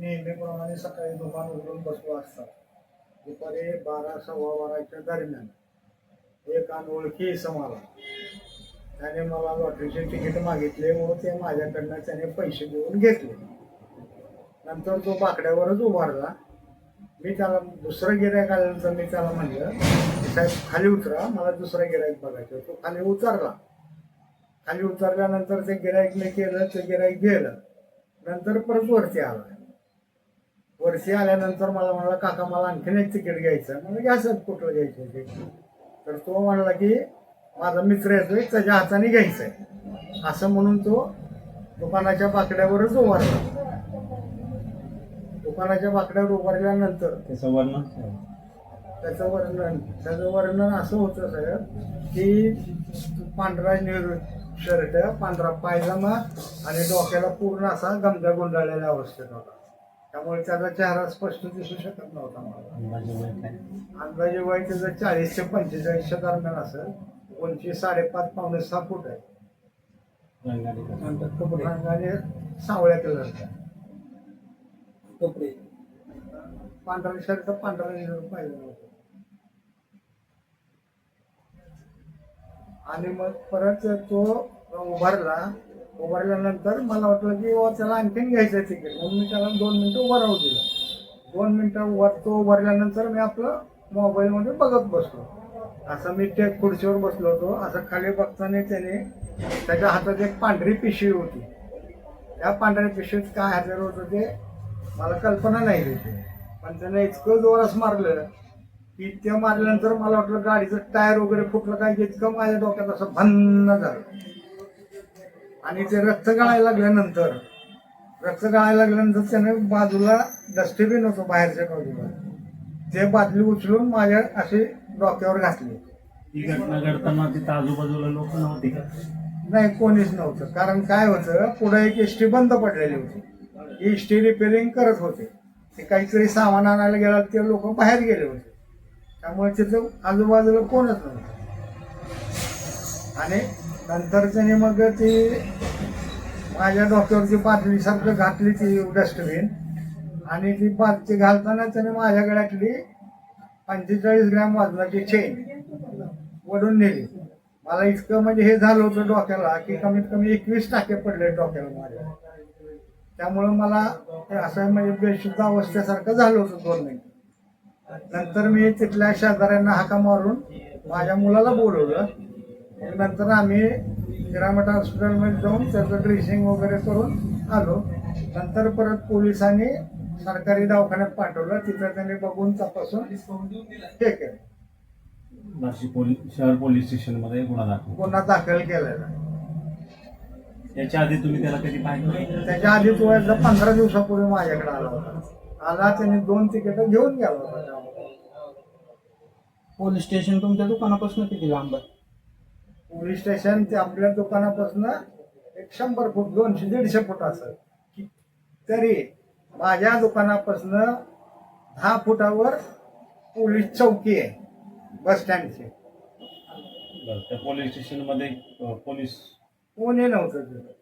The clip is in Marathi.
मी सकाळी दुकान उघडून बसलो असता. दुपारी बारा सव्वा बाराच्या दरम्यान एक अनोळखी इसम आला त्याने मला लॉटरीचे तिकीट मागितले व ते माझ्याकडनं त्याने पैसे देऊन घेतले. नंतर तो बाकड्यावरच उभारला. मी त्याला दुसरं गिरायक आल्यानंतर मी त्याला म्हणलं की साहेब खाली उतरा मला दुसरं गिरायक बघायचं. तो खाली उतरला. खाली उतरल्यानंतर ते गिराईकने केलं ते गिरायक गेलं. नंतर परत वरती आला. वरती आल्यानंतर मला म्हणला काका मला आणखीन एक तिकीट घ्यायचं म्हणजे घ्या साहेब कुठलं घ्यायचं ते? तर तो म्हणला की माझा मित्र येतोय त्याच्या हाताने घ्यायचंय. असं म्हणून तो दुकानाच्या बाकड्यावरच उभारला. दुकानाच्या बाकड्यावर उभारल्यानंतर त्याचं वर्णन त्याचं वर्णन त्याचं वर्णन असं होतं साहेब की पांढरा निर शर्ट पांढरा पायजामा आणि डोक्याला पूर्ण असा गमजा गुंडाळलेल्या अवस्थेत होता. त्यामुळे त्याचा चेहरा स्पष्ट दिसू शकत नव्हता मला. अंदाजे वय त्याचं चाळीस ते पंचेचाळीसच्या दरम्यान असेल. उंची साडेपाच पावणे सहा फूट आहे. रंगाने कपडे? सावळ्या कलरचा कपडे? पांढरा शर्ट पांढरा निळा पाहिजे होता. आणि मग परत तो उभारला. उभारल्यानंतर मला वाटलं की त्याला आणखीन घ्यायचं तिकीट. मग मी त्याला दोन मिनटं उभं राहू दिलं. दोन मिनटं वर तो उभारल्यानंतर मी आपलं मोबाईलमध्ये बघत बसलो. असं मी त्या खुर्चीवर बसलो होतो. असं खाली बघताना त्याने त्याच्या हातात एक पांढरी पिशवी होती. त्या पांढऱ्या पिशवीत काय हजर होतं ते मला कल्पना नाही देते पण त्याने इतकं जोरास मारलं की ते मारल्यानंतर मला वाटलं गाडीचं टायर वगैरे फुटलं काय इतकं माझ्या डोक्यात असं भन्न झालं. आणि ते रक्त गळायला लागल्यानंतर रक्त गळायला लागल्यानंतर त्याने बाजूला डस्टबिन होतं बाहेरच्या बाजूला. ते बादली उचलून माझ्या अशी डोक्यावर घातली. ही घटना घडताना तिथं आजूबाजूला लोक नव्हते का? नाही कोणीच नव्हतं. कारण काय होतं पुढे एक एस टी बंद पडलेली होती. एस टी रिपेअरिंग करत होते. ते काहीतरी सामान आणायला गेला ते लोक बाहेर गेले होते. त्यामुळे तिथं आजूबाजूला कोणच नव्हतं. आणि नंतर त्याने मग ती माझ्या डोक्यावरती बादलीसारखं घातली ती डस्टबिन आणि ती बादली घालताना त्याने माझ्या गळ्यातली पंचेचाळीस ग्रॅम वाजनाची चेन वडून नेली. मला इतकं म्हणजे हे झालं होतं डोक्याला की कमीत कमी एकवीस टाके पडले डोक्याला माझ्या त्यामुळं मला असं म्हणजे बेशुद्ध अवस्थेसारखं झालं होतं दोन महिने नंतर मी तिथल्या शेजाऱ्यांना हाका मारून माझ्या मुलाला बोलवलं. नंतर आम्ही हिरामठ हॉस्पिटलमध्ये जाऊन त्याचं ड्रेसिंग वगैरे करून आलो. नंतर परत पोलिसांनी सरकारी दवाखान्यात पाठवलं. तिथं त्यांनी बघून तपासून हे केलं. नाशिक पोलीस शहर पोलीस स्टेशनमध्ये गुन्हा दाखल गुन्हा दाखल केलेला. याच्या आधी तुम्ही त्याला कधी पाहिलं त्याच्या आधी तो एकदा पंधरा दिवसापूर्वी माझ्याकडे आला होता. आला त्याने दोन तिकीट घेऊन गेला होता. पोलीस स्टेशन तुमच्या दुकानापासून किती लांब आहे? पोलीस स्टेशन ते आपल्या दुकानापासून एक शंभर फूट दोनशे दीडशे फूट असेल तरी माझ्या दुकानापासून दहा फुटावर पोलीस चौकी आहे बस स्टँडची. त्या पोलीस स्टेशनमध्ये पोलीस कोणी नव्हतं तिथं.